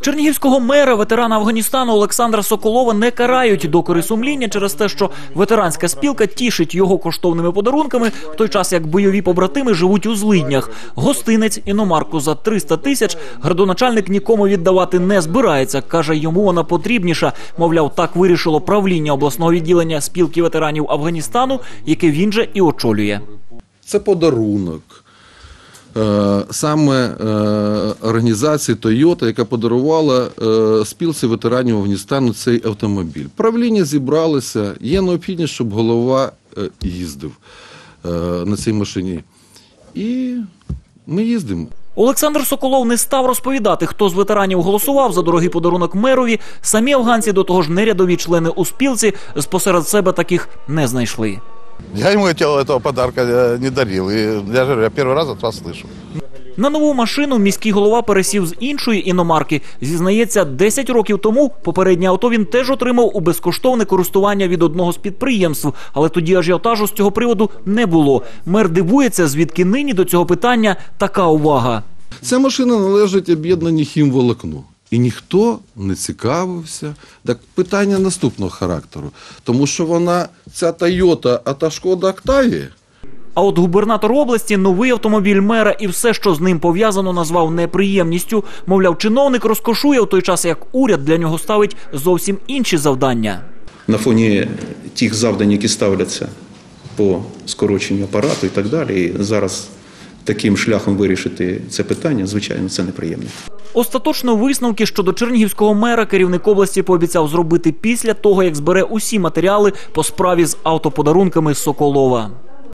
Чернігівського мера ветерана Афганістану Олександра Соколова не карають докори сумління через те, що ветеранська спілка тішить його коштовними подарунками, в той час як бойові побратими живуть у злиднях. Гостинець іномарку за 300 тисяч градоначальник нікому віддавати не збирається. каже, йому вона потрібніша. Мовляв, так вирішило правління обласного відділення спілки ветеранів Афганістану, яке він же і очолює. Це подарунок. Е, Саме е, організації Toyota, яка подарувала е, спілці ветеранів Афганістану цей автомобіль. Правління зібралося, є необхідність, щоб голова їздив на цій машині. І ми їздимо. Олександр Соколов не став розповідати, хто з ветеранів голосував за дорогий подарунок мерові. Самі афганці до того ж не рядові члени у спілці з посеред себе таких не знайшли. Я ему этого, этого подарка э, не дарил. И я же говорю, я первый раз от вас слышу. На нову машину міський голова пересів з іншої іномарки. Зізнається, 10 років тому попереднє авто він теж отримав у безкоштовне користування від одного з підприємств, але тоді ажіотажу з цього приводу не було. Мер дивується, звідки нині до цього питання така увага. Ця машина належить об'єднаній хімволокну. І ніхто не цікавився. Так питання наступного характеру. Тому що вона, ця Toyota, а та Шкода Октавія, А от губернатор області новий автомобіль мера і все, що з ним пов'язано, назвав неприємністю. Мовляв, чиновник розкошує в той час, як уряд для нього ставить зовсім інші завдання. на фоні тих завдань, які ставляться по скороченню апарату і так далі. І зараз таким шляхом вирішити це питання, звичайно, це неприємно. Остаточно висновки щодо чернігівського мера керівник області пообіцяв зробити після того, як збере усі матеріали по справі з автоподарунками Соколова.